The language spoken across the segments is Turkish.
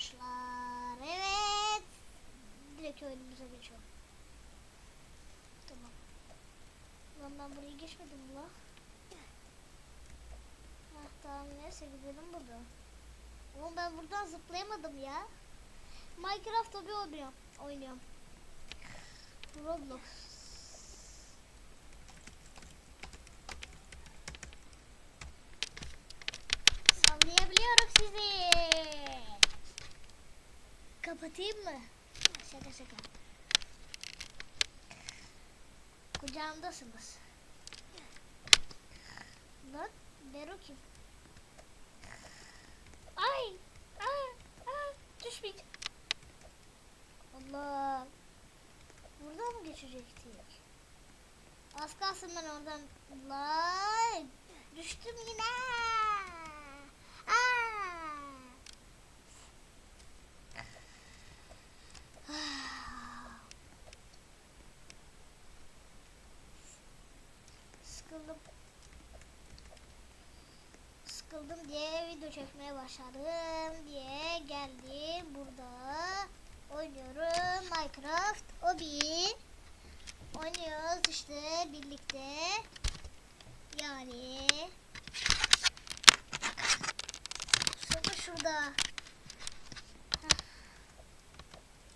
arkadaşlar. Evet. Direkt oyunumuza geçiyorum. Tamam. Lan ben burayı geçmedim la? Hah tamam neyse gidelim buradan. Oğlum ben buradan zıplayamadım ya. Minecraft tabi oynuyorum. Oynuyorum. Roblox. Kapatayım mı? Şaka şaka. Kucağımdasınız. Lan Bero kim? Ay! Aa! Aa! Düşmeyeceğim. Allah! Buradan mı geçecektik? Az kalsın ben oradan. Lan! Düştüm yine. Aa! Sıkıldım. Sıkıldım diye video başladım diye geldim. Burada oynuyorum Minecraft Obi oynuyoruz işte birlikte. Yani şurada şurada. Heh.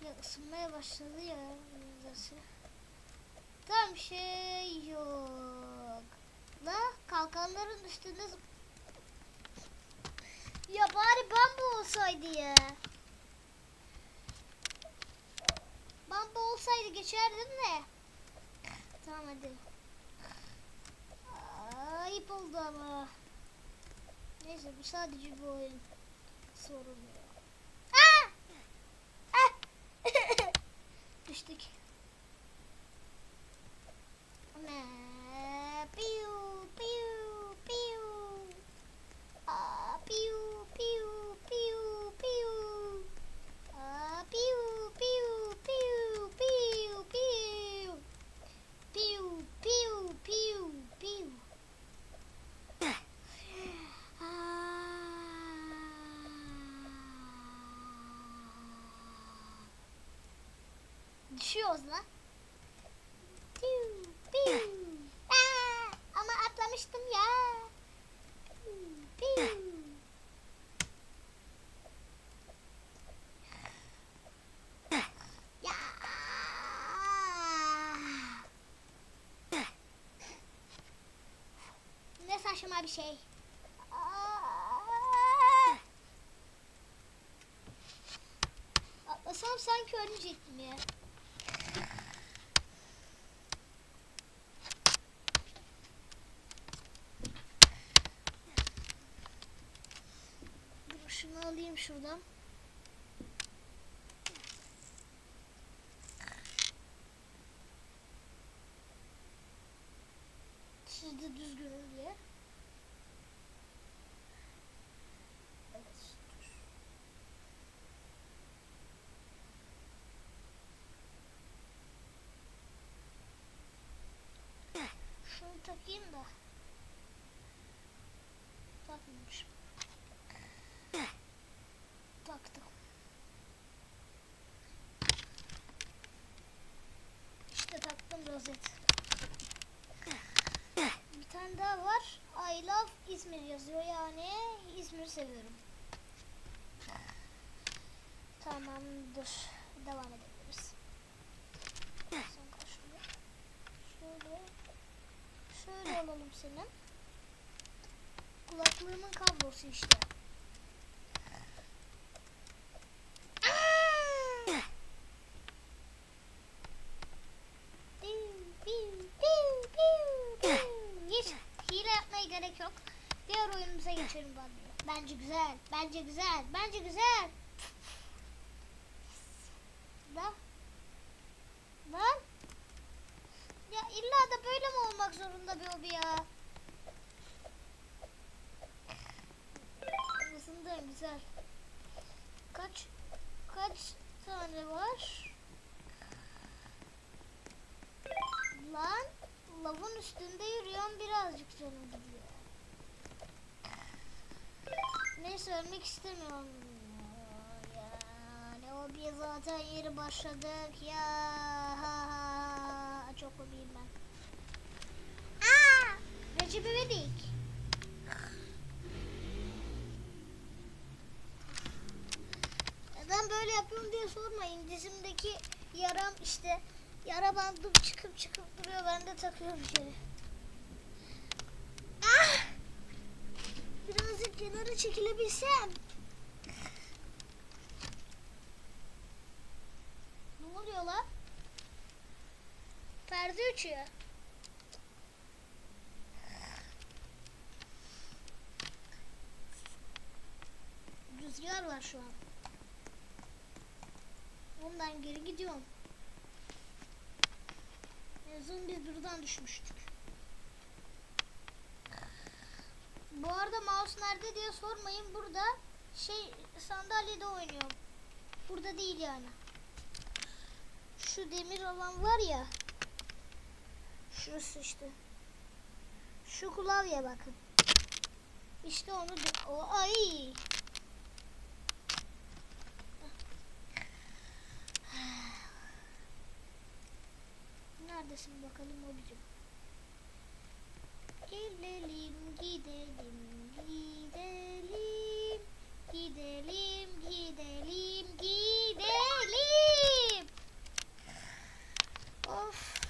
ya ısınmaya başladı ya burası. Tam şey yok. La kalkanların üstünde ya bari bambu olsaydı ya bambu olsaydı geçerdim de tamam hadi Ayıp oldu ama. Neyse bu sadece bir oyun. Sorun yok. Aa! Ah! Düştük. Aa, ama atlamıştım ya. Ne saçma bir şey. Atlasam sanki ölecektim ya. Dur şunu alayım şuradan. Siz de düzgünüm diye. Evet. dur. Şunu takayım da. Takmamışım. Taktım. İşte rozet. Bir tane daha var. I love İzmir yazıyor yani İzmir'i seviyorum. Tamamdır. Devam edebiliriz. Şöyle. Şöyle alalım senin. Kulaklığımın kablosu işte. Aa! Piu, piu, piu, piu, piu. Hiç hile yapmaya gerek yok. Diğer geçelim bence. Güzel. Bence güzel. Bence güzel. Lan. Lan. Ya illa da böyle mi olmak zorunda bir hobi ya? Aslında güzel. Kaç kaç tane var? Lan lavın üstünde yürüyorum birazcık canım gidiyor. Neyse ölmek istemiyorum. Ya. Hobiye zaten yeni başladık ya. Ha, ha. Çok hobiyim ben. Aa! Recep İvedik. Neden böyle yapıyorum diye sormayın. Dizimdeki yaram işte yara bandım çıkıp çıkıp duruyor. Ben de takıyorum içeri. Ah! Birazcık kenara çekilebilsem. Ne oluyor lan? Perde uçuyor. Rüzgar var şu an. Ondan geri gidiyorum. En biz buradan düşmüştük. Bu arada mouse nerede diye sormayın. Burada şey sandalyede oynuyorum. Burada değil yani. Şu demir olan var ya. Şurası işte. Şu klavye bakın. İşte onu o ay. Neredesin bakalım abicim? Gidelim, gidelim, gidelim, gidelim, gidelim, gidelim. Of,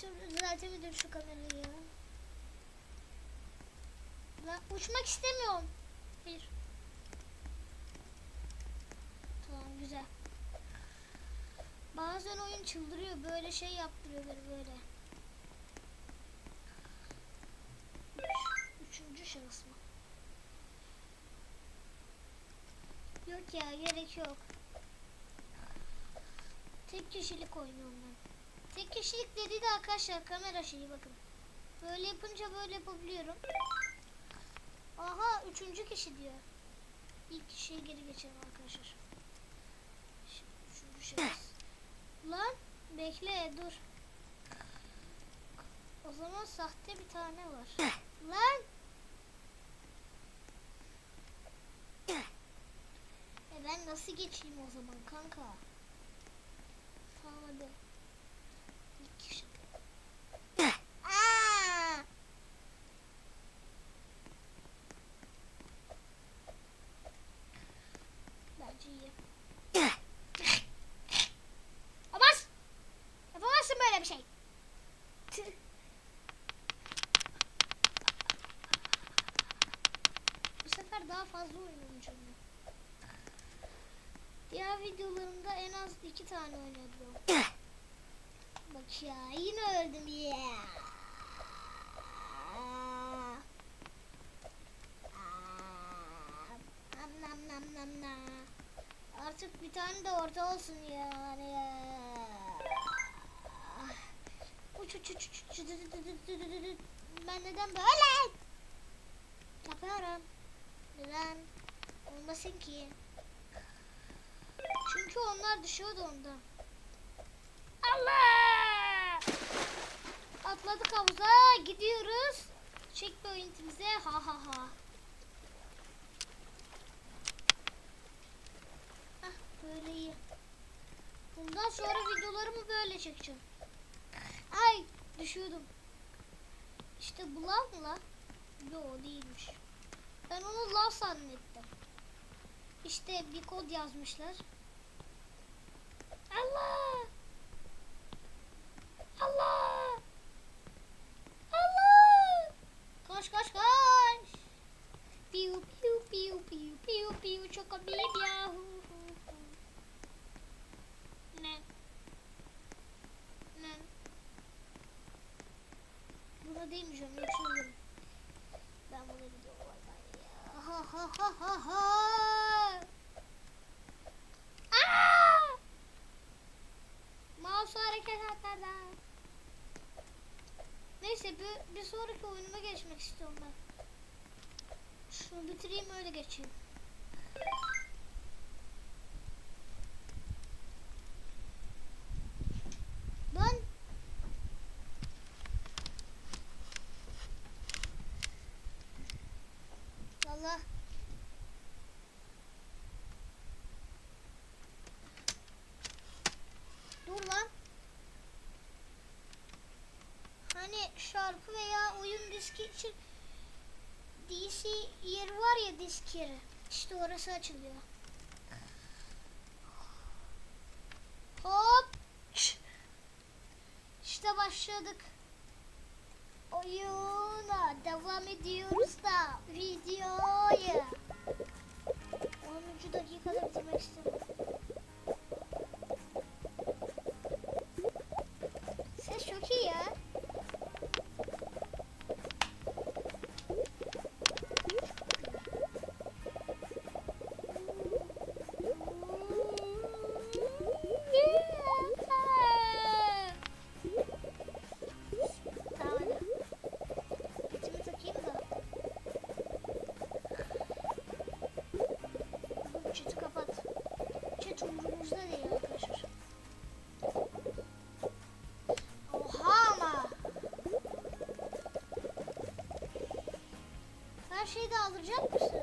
türlü düzeltemedim şu kamerayı. Ben uçmak istemiyorum. Bir. Tamam güzel. Bazen oyun çıldırıyor böyle şey yaptırıyor böyle. Üç- Üçüncü şahıs mı? Yok ya gerek yok. Tek kişilik oynuyorum ben. Tek kişilik dediği de arkadaşlar kamera şeyi bakın. Böyle yapınca böyle yapabiliyorum. Aha üçüncü kişi diyor. İlk kişiye geri geçelim arkadaşlar. Şimdi üçüncü şahıs. Lan bekle dur. O zaman sahte bir tane var. Lan. E ben nasıl geçeyim o zaman kanka? Tamam hadi. İlk kişi. Aa! Bence iyi. Olmaz. Yapamazsın böyle bir şey. Tüh. Bu sefer daha fazla oynamayacağım ben. Diğer videolarımda en az iki tane oynadım. Bak ya yine öldüm ya. Nam nam nam nam nam. Artık bir tane de orta olsun yani ya. Uç uç uç uç uç. Ben neden böyle yapıyorum? Neden? Olmasın ki. Onlar düşüyordu ondan. Allah! Atladık havuza gidiyoruz. Checkpoint'imize ha ha ha. Hah böyle iyi. Bundan sonra videolarımı böyle çekeceğim. Ay düşüyordum. İşte bu lav mı lan? Yo değilmiş. Ben onu lav zannettim. İşte bir kod yazmışlar. Allah! Allah! Allah! Koş koş koş! İşte ondan. Şunu bitireyim öyle geçeyim. Lan. Valla. Dur lan. Hani şarkı veya oyun diski için DC yeri var ya disk yeri. İşte orası açılıyor. Hop. İşte başladık. Oyuna devam ediyoruz da videoya. 10. dakikada bitirmek istedim. kaldıracak mısın?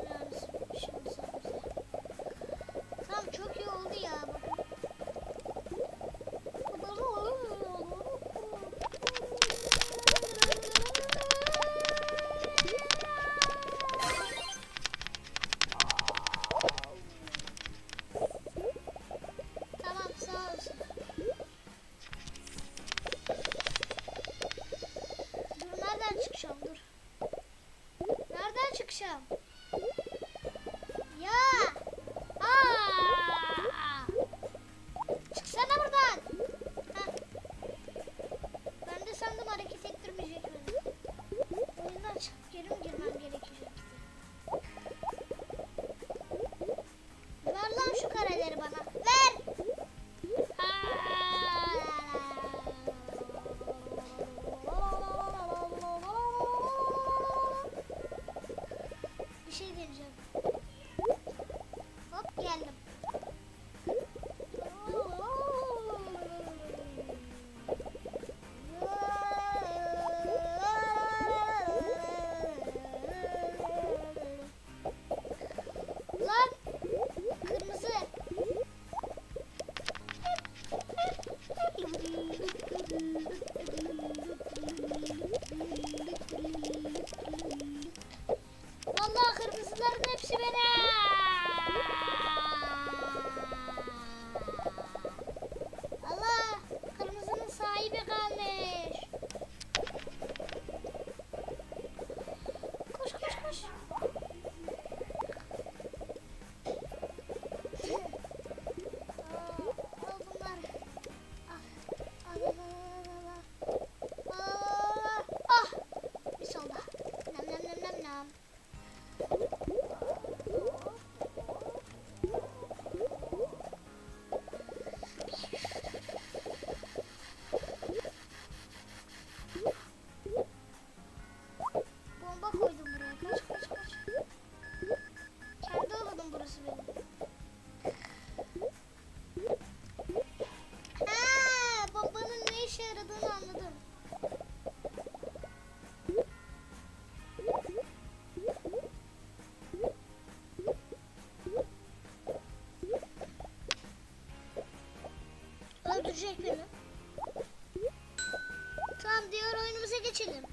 öldürecek beni. Tamam diğer oyunumuza geçelim.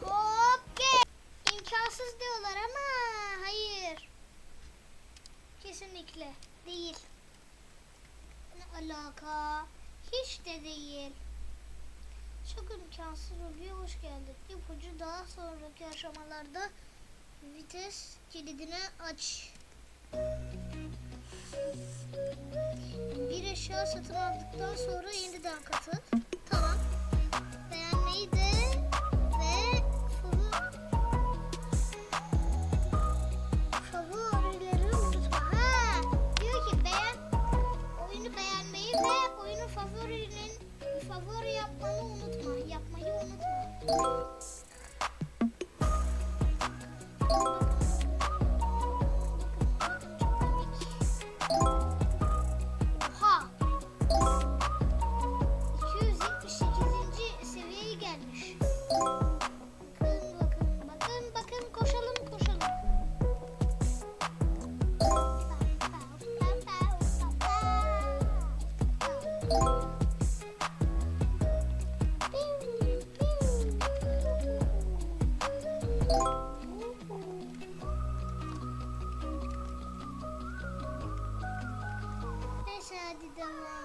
Hop gel. İmkansız diyorlar ama hayır. Kesinlikle değil. Ne alaka? Hiç de değil. Çok imkansız oluyor. Hoş geldik. İpucu daha sonraki aşamalarda vites kilidini aç. Bir eşya satın aldıktan sonra yeniden katıl. Şadi devam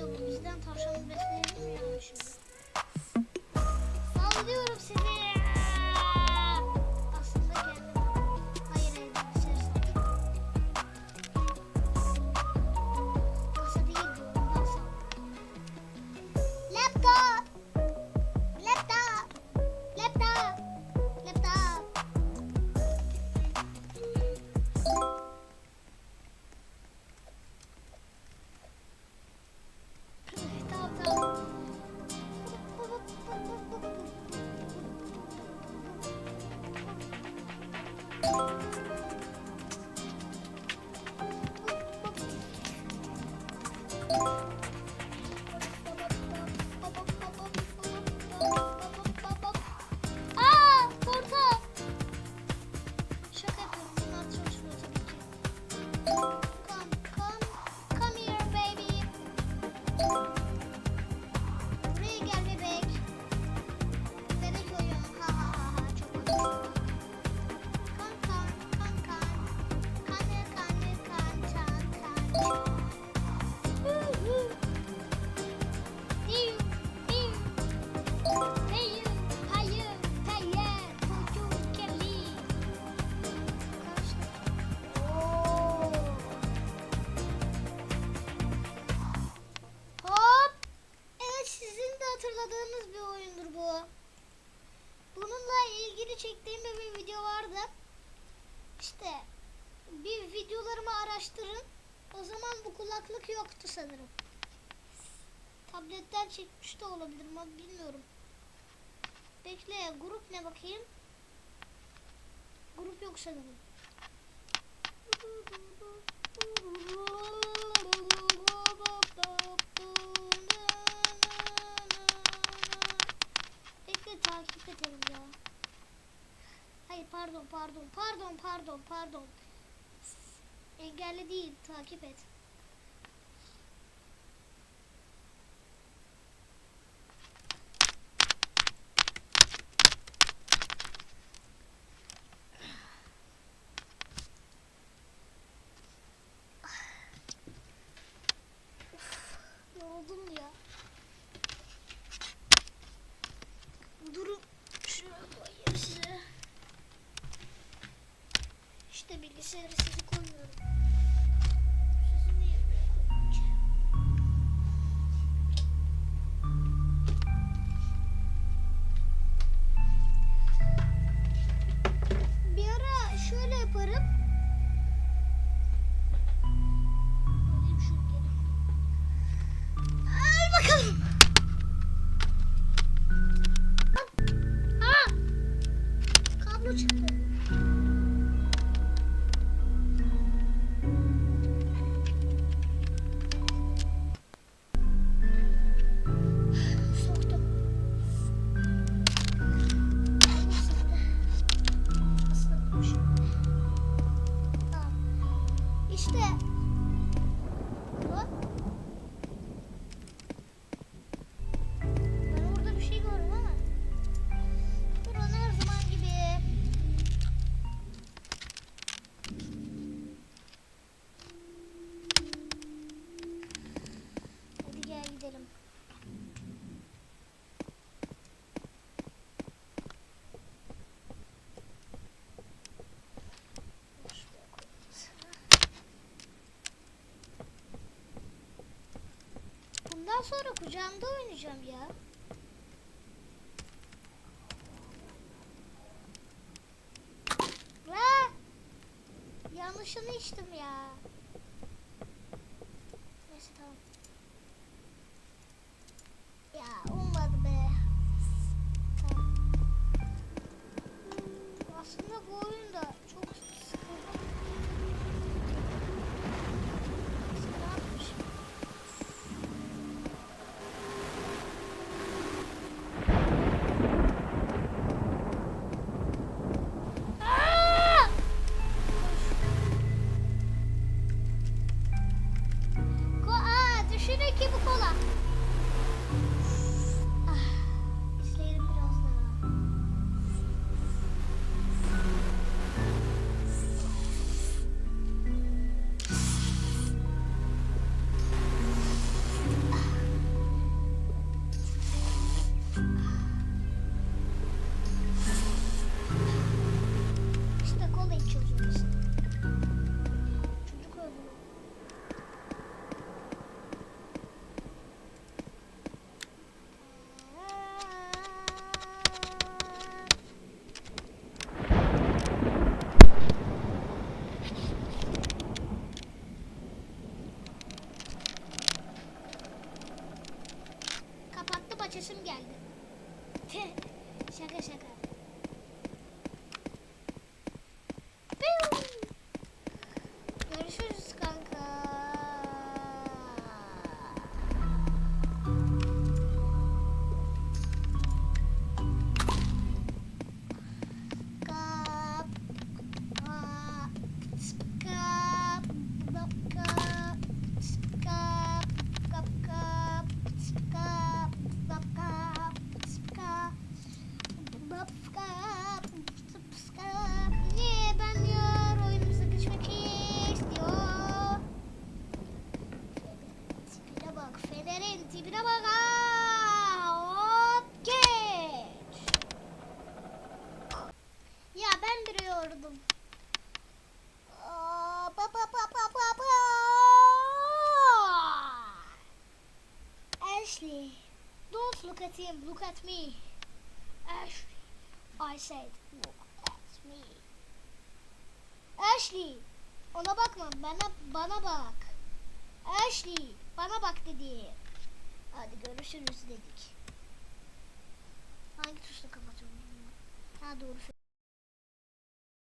istiyor bu bizden tavşanı besleyelim şimdi? Sallıyorum seni. kulaklık yoktu sanırım. Tabletten çekmiş de olabilir ama bilmiyorum. Bekle grup ne bakayım? Grup yok sanırım. Bekle takip edelim ya. Hayır pardon pardon pardon pardon pardon. Engelli değil takip et. sonra kucağımda oynayacağım ya. Aa, yanlışını içtim ya. Me. Ashley, I said look at me. Ashley, ona bakma, bana bana bak. Ashley, bana bak dedi. Hadi görüşürüz dedik. Hangi tuşla kapatıyorum? Ha doğru.